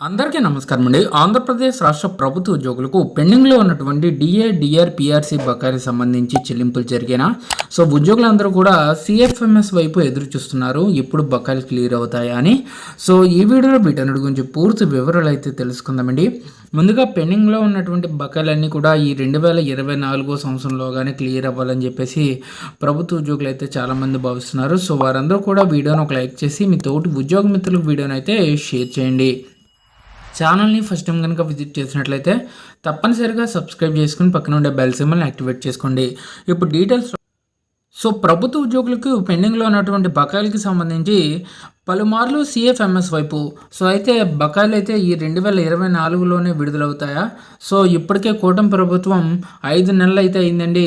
అందరికీ నమస్కారం అండి. ఆంధ్రప్రదేశ్ రాష్ట్ర ప్రభుత్వ ఉద్యోగులకు పెండింగ్లో ఉన్నటువంటి డిఏ డిఆర్ పిఆర్సీ బకాయికి సంబంధించి చెల్లింపులు జరిగిన సో ఉద్యోగులందరూ కూడా సిఎఫ్ఎంఎస్ వైపు ఎదురు చూస్తున్నారు. ఎప్పుడు బకాయిలు క్లియర్ అవుతాయా అని. సో ఈ వీడియోలో వీటన్నిటి గురించి పూర్తి వివరాలు అయితే తెలుసుకుందామండి. ముందుగా పెండింగ్లో ఉన్నటువంటి బకాయిలన్నీ కూడా ఈ రెండు వేల ఇరవై నాలుగో సంవత్సరంలోగానే క్లియర్ అవ్వాలని చెప్పేసి ప్రభుత్వ ఉద్యోగులు అయితే చాలామంది భావిస్తున్నారు. సో వారందరూ కూడా వీడియోను ఒక లైక్ చేసి మీ తోటి ఉద్యోగ మిత్రులకు వీడియోని అయితే షేర్ చేయండి. ఛానల్ని ఫస్ట్ టైం కనుక విజిట్ చేసినట్లయితే తప్పనిసరిగా సబ్స్క్రైబ్ చేసుకుని పక్కన ఉండే బెల్ సింబల్ని యాక్టివేట్ చేసుకోండి. ఇప్పుడు డీటెయిల్స్ సో ప్రభుత్వ ఉద్యోగులకు పెండింగ్లో ఉన్నటువంటి బకాయిలకి సంబంధించి పలుమార్లు సిఎఫ్ఎంఎస్ వైపు సో అయితే బకాయిలు అయితే ఈ రెండు వేల ఇరవై నాలుగులోనే విడుదలవుతాయా? సో ఇప్పటికే కూటమి ప్రభుత్వం ఐదు నెలలు అయితే అయిందండి.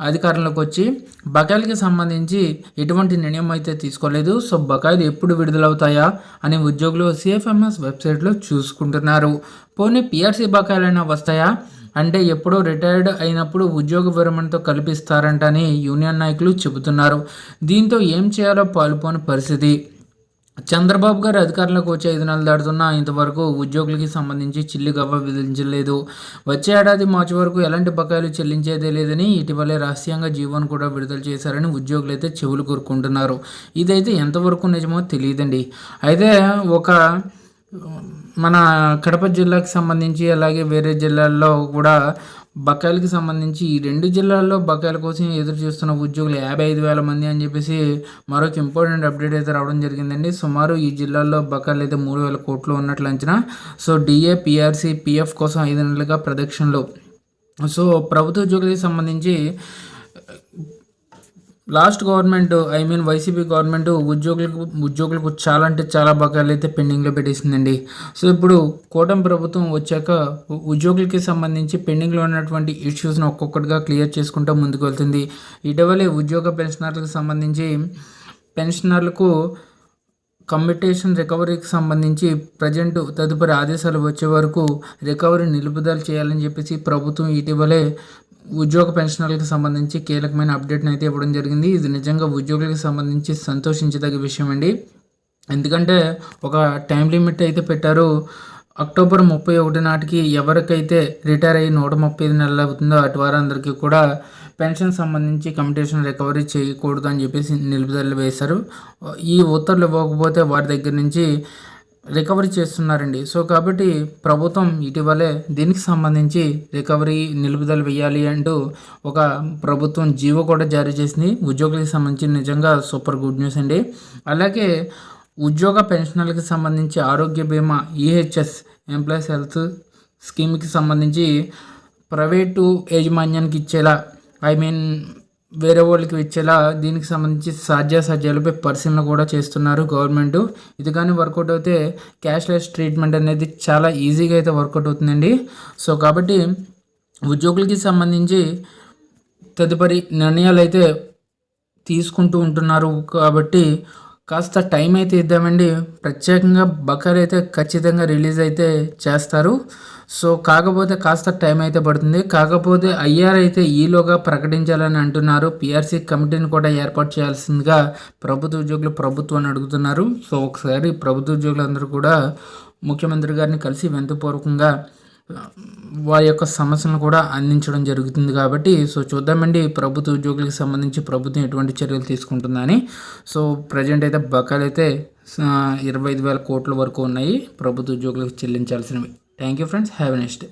అధికారంలోకి వచ్చి బకాయిలకి సంబంధించి ఎటువంటి నిర్ణయం అయితే తీసుకోలేదు. సో బకాయిలు ఎప్పుడు విడుదలవుతాయా అని ఉద్యోగులు సిఎఫ్ఎంఎస్ వెబ్సైట్లో చూసుకుంటున్నారు. పోనీ పిఆర్సీ బకాయిలైనా వస్తాయా? అంటే ఎప్పుడో రిటైర్డ్ అయినప్పుడు ఉద్యోగ విరమణతో కల్పిస్తారంటని యూనియన్ నాయకులు చెబుతున్నారు. దీంతో ఏం చేయాలో పాల్పోని పరిస్థితి. చంద్రబాబు గారు అధికారంలోకి వచ్చే ఐదు నెలలు దాటుతున్నా ఇంతవరకు ఉద్యోగులకి సంబంధించి చిల్లి గవ్వ విధించలేదు. వచ్చే ఏడాది మార్చి వరకు ఎలాంటి బకాయిలు చెల్లించేదే లేదని ఇటీవలే రహస్యంగా జీవోను కూడా విడుదల చేశారని ఉద్యోగులు అయితే చెవులు కోరుకుంటున్నారు ఇదైతే ఎంతవరకు నిజమో తెలియదండి. అయితే ఒక మన కడప జిల్లాకు సంబంధించి అలాగే వేరే జిల్లాల్లో కూడా బకాయిలకు సంబంధించి ఈ రెండు జిల్లాల్లో బకాయిల కోసం ఎదురు చూస్తున్న ఉద్యోగులు యాభై ఐదు వేల మంది అని చెప్పేసి మరొక ఇంపార్టెంట్ అప్డేట్ అయితే రావడం జరిగిందండి. సుమారు ఈ జిల్లాల్లో బకాయిలు అయితే మూడు వేల కోట్లు ఉన్నట్లు అంచనా. సో డిఏ పిఆర్సీ పిఎఫ్ కోసం ఐదు నెలలుగా ప్రదక్షిణలు. సో ప్రభుత్వ ఉద్యోగులకు సంబంధించి last government I mean YCP government ఉద్యోగులకు ఉద్యోగులకు చాలా అంటే చాలా బకాయిలు అయితే పెండింగ్లో పెట్టేసిందండి. సో ఇప్పుడు కూటమి ప్రభుత్వం వచ్చాక ఉద్యోగులకి సంబంధించి పెండింగ్లో ఉన్నటువంటి ఇష్యూస్ని ఒక్కొక్కటిగా క్లియర్ చేసుకుంటూ ముందుకు వెళ్తుంది. ఇటీవలే ఉద్యోగ పెన్షనర్లకు సంబంధించి పెన్షనర్లకు కమ్యూటేషన్ రికవరీకి సంబంధించి ప్రజెంట్ తదుపరి ఆదేశాలు వచ్చే వరకు రికవరీ నిలుపుదల చేయాలని చెప్పేసి ప్రభుత్వం ఇటీవలే ఉద్యోగ పెన్షనర్లకు సంబంధించి కీలకమైన అప్డేట్ని అయితే ఇవ్వడం జరిగింది. ఇది నిజంగా ఉద్యోగులకు సంబంధించి సంతోషించదగ్గ విషయం అండి. ఎందుకంటే ఒక టైం లిమిట్ అయితే పెట్టారు. అక్టోబర్ ముప్పై ఒకటి నాటికి ఎవరికైతే రిటైర్ అయ్యి నూట ముప్పై ఐదు నెలలు అవుతుందో అటు వారందరికీ కూడా పెన్షన్ సంబంధించి కమిటేషన్ రికవరీ చేయకూడదు అని చెప్పేసి నిలుపుదల వేశారు. ఈ ఉత్తర్వులు ఇవ్వకపోతే వారి దగ్గర నుంచి రికవరీ చేస్తున్నారండి. సో కాబట్టి ప్రభుత్వం ఇటీవలే దీనికి సంబంధించి రికవరీ నిలుపుదల వేయాలి అంటూ ఒక ప్రభుత్వం జీవో కూడా జారీ చేసింది. ఉద్యోగులకు సంబంధించి నిజంగా సూపర్ గుడ్ న్యూస్ అండి. అలాగే ఉద్యోగ పెన్షనర్లకు సంబంధించి ఆరోగ్య బీమా ఈహెచ్ఎస్ ఎంప్లాయీస్ హెల్త్ స్కీమ్కి సంబంధించి ప్రైవేటు యాజమాన్యానికి ఇచ్చేలా ఐ మీన్ వేరే వాళ్ళకి ఇచ్చేలా దీనికి సంబంధించి సాధ్యాసాధ్యాలపై పరిశీలన కూడా చేస్తున్నారు గవర్నమెంట్. ఇది కానీ వర్కౌట్ అయితే క్యాష్లెస్ ట్రీట్మెంట్ అనేది చాలా ఈజీగా అయితే వర్కౌట్ అవుతుందండి. సో కాబట్టి ఉద్యోగులకి సంబంధించి తదుపరి నిర్ణయాలు అయితే తీసుకుంటూ ఉంటున్నారు. కాబట్టి కాస్త టైం అయితే ఇద్దామండి. ప్రత్యేకంగా బకర్ అయితే ఖచ్చితంగా రిలీజ్ అయితే చేస్తారు. సో కాకపోతే కాస్త టైం అయితే పడుతుంది. కాకపోతే ఐఆర్ అయితే ఈలోగా ప్రకటించాలని అంటున్నారు. పిఆర్సీ కమిటీని కూడా ఏర్పాటు చేయాల్సిందిగా ప్రభుత్వ ఉద్యోగులు ప్రభుత్వాన్ని అడుగుతున్నారు. సో ఒకసారి ప్రభుత్వ ఉద్యోగులందరూ కూడా ముఖ్యమంత్రి గారిని కలిసి వెంతపూర్వకంగా వారి యొక్క సమస్యలను కూడా అందించడం జరుగుతుంది కాబట్టి సో చూద్దామండి ప్రభుత్వ ఉద్యోగులకు సంబంధించి ప్రభుత్వం ఎటువంటి చర్యలు తీసుకుంటుందని. సో ప్రజెంట్ అయితే బకాయిలు అయితే ఇరవై ఐదు వేల కోట్ల వరకు ఉన్నాయి ప్రభుత్వ ఉద్యోగులకు చెల్లించాల్సినవి. Thank you friends. Have next